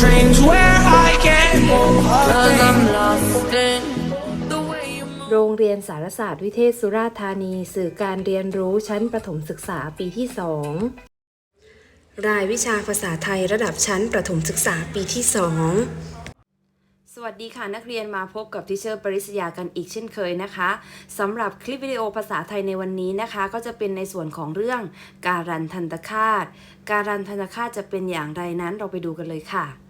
dreams where I can move Cause I'm again. lost in the way you move. โรงเรียนสารศาสตร์วิเทศสุราษฎร์ธานี สื่อการเรียนรู้ชั้นประถมศึกษาปีที่2รายวิชาภาษาไทยระดับชั้นประถมศึกษาปีที่2สวัสดีค่ะนักเรียนมาพบกับทิเชอร์ปริศยากันอีกเช่นเคยนะคะสำหรับคลิปวิดีโอภาษาไทยในวันนี้นะคะ ก็จะเป็นในส่วนของเรื่องการันทันตคาต การันทันตคาตจะเป็นอย่างไรนั้นเราไปดูกันเลยค่ะ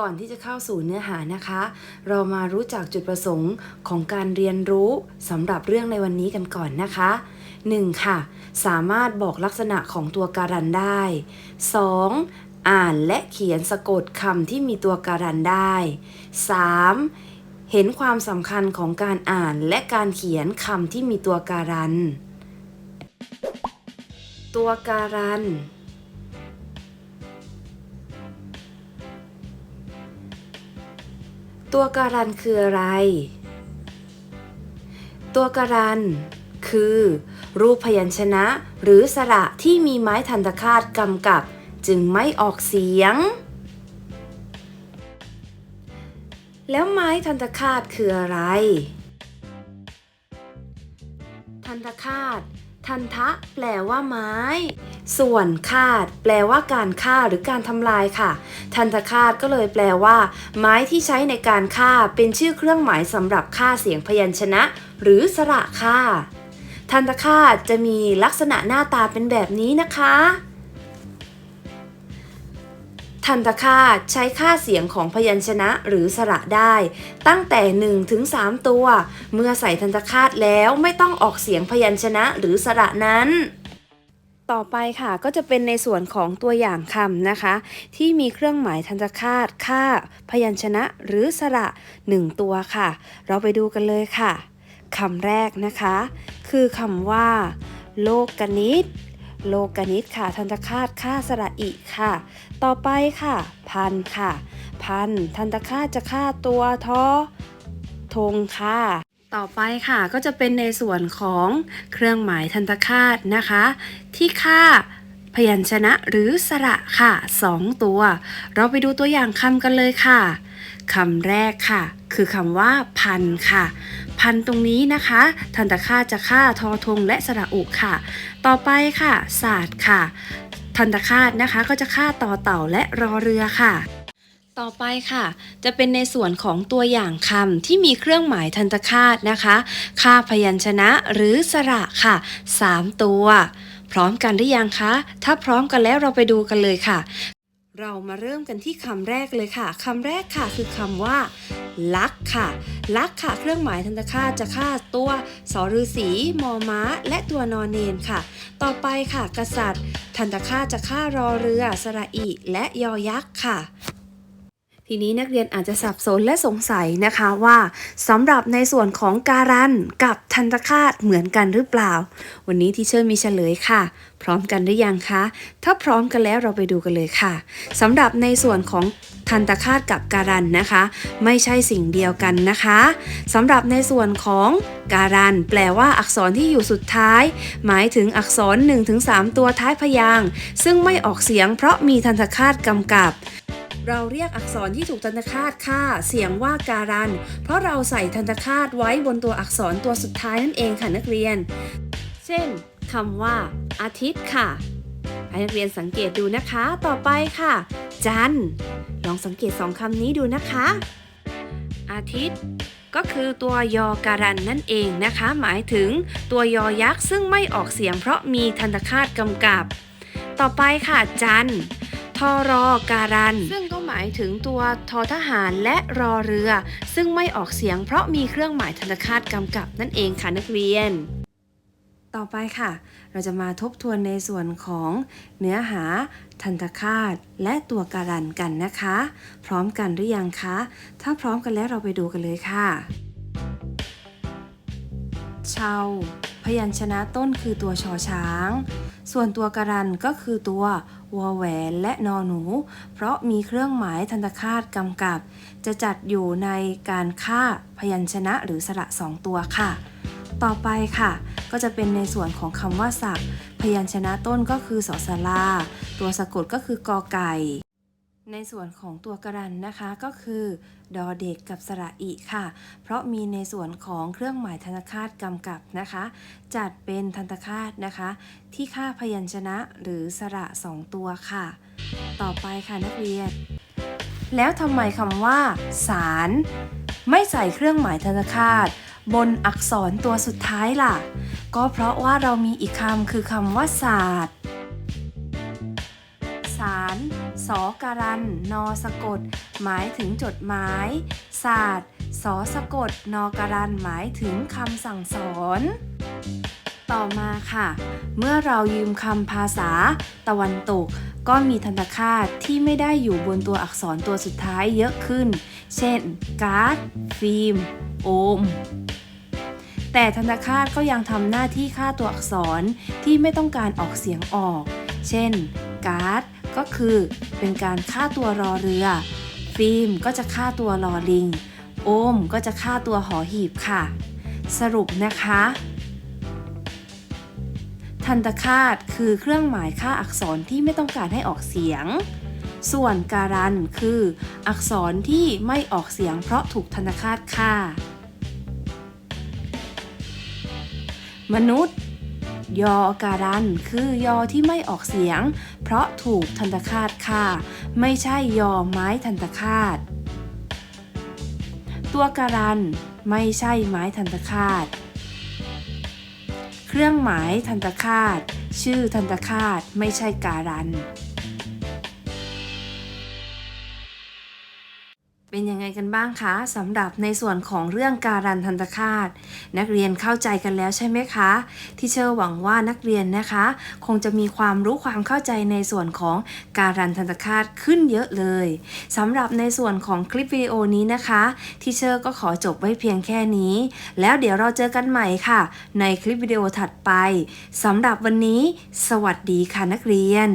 ก่อนที่จะเข้าสู่เนื้อหานะคะ เรามารู้จักจุดประสงค์ของการเรียนรู้สำหรับเรื่องในวันนี้กันก่อนนะคะ 1. ค่ะ สามารถบอกลักษณะของตัวการันได้ 2. อ่านและเขียนสะกดคำที่มีตัวการันได้ 3. เห็นความสำคัญของการอ่านและการเขียนคำที่มีตัวการัน ตัวการัน ตัวการันคืออะไร ตัวการันคือ รูปพยัญชนะหรือสระที่มีไม้ทันตคาตกำกับ จึงไม่ออกเสียง แล้วไม้ทันตคาตคืออะไร ทันตคาต ทันทะ แปลว่าไม้ ส่วนคาด แปลว่าการฆ่าหรือการทำลายค่ะ ทันทคาดก็เลยแปลว่า ไม้ที่ใช้ในการฆ่า เป็นชื่อเครื่องหมายสำหรับฆ่าเสียงพยัญชนะ หรือสระฆ่า ทันตคาตจะมีลักษณะหน้าตาเป็นแบบนี้นะคะ ทันตคาตใช้ค่าเสียงของพยัญชนะหรือสระได้ ตั้งแต่ 1 ถึง 3 ตัว เมื่อใส่ทันตคาตแล้วไม่ต้องออกเสียงพยัญชนะหรือสระนั้น ต่อไปค่ะก็จะเป็นในส่วนของตัวอย่างคำนะคะ ที่มีเครื่องหมายทันตคาตค่า พยัญชนะหรือสระ 1 ตัวค่ะ เราไปดูกันเลยค่ะคำแรกนะคะ คือคำว่า โลกนิต โลกนิตค่ะ ทันตคาตค่าสระอิค่ะ ต่อไปค่ะ พันค่ะ พัน ทันตคาตจะค่าตัวท้อธงค่ะ ต่อไปค่ะก็จะเป็นในส่วนของเครื่องหมายทันตคาตนะคะ ที่ค่า พยัญชนะหรือสระค่ะสองตัว เราไปดูตัวอย่างคำกันเลยค่ะคำแรกค่ะ คือคำว่าพันค่ะ พันตรงนี้นะคะ ทันตคาจะค่าทอทงและสระอุค่ะ ต่อไปค่ะศาสตร์ค่ะ ทันตคาตนะคะก็จะค่าต่อเต่าและรอเรือค่ะต่อไปค่ะ จะเป็นในส่วนของตัวอย่างคำที่มีเครื่องหมายทันตคาตนะคะ ค่าพยัญชนะหรือสระค่ะ 3 ตัว พร้อมกันหรือยังคะ ถ้าพร้อมกันแล้วเราไปดูกันเลยค่ะ เรามาเริ่มกันที่คำแรกเลยค่ะคำแรกค่ะคือคำว่าลักค่ะ ลักค่ะ เครื่องหมายทันตคาจะค่าตัวสอฤษีมอม้า และตัวนอนเนนค่ะ ต่อไปค่ะ กษัตริย์ ทันตคาจะค่ารอเรือสระอิและยอยักษ์ค่ะ ทีนี้นักเรียนอาจจะสับสนและสงสัยนะคะว่าสำหรับในส่วนของการันกับทันตคาตเหมือนกันหรือเปล่า วันนี้ที่เชอร์มีเฉลยค่ะ พร้อมกันหรือยังคะ ถ้าพร้อมกันแล้วเราไปดูกันเลยค่ะสำหรับในส่วนของทันตคาตกับการันนะคะ ไม่ใช่สิ่งเดียวกันนะคะสำหรับในส่วนของการันแปลว่าอักษรที่อยู่สุดท้าย หมายถึงอักษร 1-3 ตัวท้ายพยางค์ซึ่งไม่ออกเสียงเพราะมีทันตคาตกำกับ เราเรียกอักษรที่ถูกทันตคาตค่า เสียงว่าการัน เพราะเราใส่ทันตคาตไว้บนตัวอักษรตัวสุดท้ายนั่นเองค่ะนักเรียน เช่นคำว่า อาทิตย์ค่ะให้นักเรียนสังเกตดูนะคะ ต่อไปค่ะ จันลองสังเกตสองคำนี้ดูนะคะ อาทิตย์ก็คือตัวยอการันนั่นเองนะคะ หมายถึงตัวยอยักษ์ซึ่งไม่ออกเสียงเพราะมีทันตคาตกำกับ ต่อไปค่ะจันทรอรอการันซึ่ง มายถึงตัวทอทหารและรอเรือ ซึ่งไม่ออกเสียงเพราะมีเครื่องหมายธนคาตกำกับนั่นเองค่ะนักเรียน ต่อไปค่ะ เราจะมาทบทวนในส่วนของเนื้อหาทันตคาตและตัวการันกันนะคะ พร้อมกันหรือยังคะ ถ้าพร้อมกันแล้วเราไปดูกันเลยค่ะเชาพยัญชนะต้นคือตัวชอช้าง ส่วนตัวการันก็คือตัววอแหวนและนอหนู เพราะมีเครื่องหมายธนคาตกำกับ จะจัดอยู่ในการค่าพยัญชนะหรือสระสองตัวค่ะ ต่อไปค่ะ ก็จะเป็นในส่วนของคำว่าศักพยัญชนะต้นก็คือสอสลา ตัวสะกดก็คือกอไก่ ในส่วนของตัวกรันนะคะก็คือดอเด็กกับสระอีค่ะ เพราะมีในส่วนของเครื่องหมายธนคาตกำกับนะคะ จัดเป็นทันตคาตนะคะ ที่ค่าพยัญชนะหรือสระสองตัวค่ะ ต่อไปค่ะนักเรียน แล้วทำไมคำว่า สาร ไม่ใส่เครื่องหมายธนคาตบนอักษรตัวสุดท้ายล่ะ ก็เพราะว่าเรามีอีกคำคือคำว่าศาสตร์ สารสอการัน นอสะกด หมายถึงจดหมาย ศาสตร์ สอสะกด นอการัน หมายถึงคำสั่งสอน ต่อมาค่ะ เมื่อเรายืมคำภาษา ตะวันตก ก็มีทันตคาตที่ไม่ได้อยู่บนตัวอักษรตัวสุดท้ายเยอะขึ้น เช่น การ์ด ฟิล์ม โอมแต่ทันตคาตก็ยังทำหน้าที่ค่าตัวอักษรที่ไม่ต้องการออกเสียงออก เช่น การ์ด ก็คือเป็นการค่าตัวรอเรือ ฟิล์มก็จะค่าตัวรอลิง โอมก็จะค่าตัวหอหีบค่ะ สรุปนะคะ ทันตคาตคือเครื่องหมายค่าอักษรที่ไม่ต้องการให้ออกเสียง ส่วนการันคือ อักษรที่ไม่ออกเสียงเพราะถูกทันคาตค่ามนุษย์ ยอการัน คือยอที่ไม่ออกเสียง เพราะถูกทันตคาตค่า ไม่ใช่ยอไม้ทันตคาต ตัวการัน ไม่ใช่ไม้ทันตคาต เครื่องหมายทันตคาต ชื่อทันตคาตไม่ใช่การัน เป็นยังไงกันบ้างคะสำหรับในส่วนของเรื่องการันทันตคาต นักเรียนเข้าใจกันแล้วใช่ไหมคะที่เชื่อหวังว่านักเรียนนะคะ คงจะมีความรู้ความเข้าใจในส่วนของการันทันตคาตขึ้นเยอะเลยสำหรับในส่วนของคลิปวิดีโอนี้นะคะที่เชอร์ก็ขอจบไว้เพียงแค่นี้ แล้วเดี๋ยวเราเจอกันใหม่ค่ะ ในคลิปวิดีโอถัดไปสำหรับวันนี้ สวัสดีค่ะนักเรียน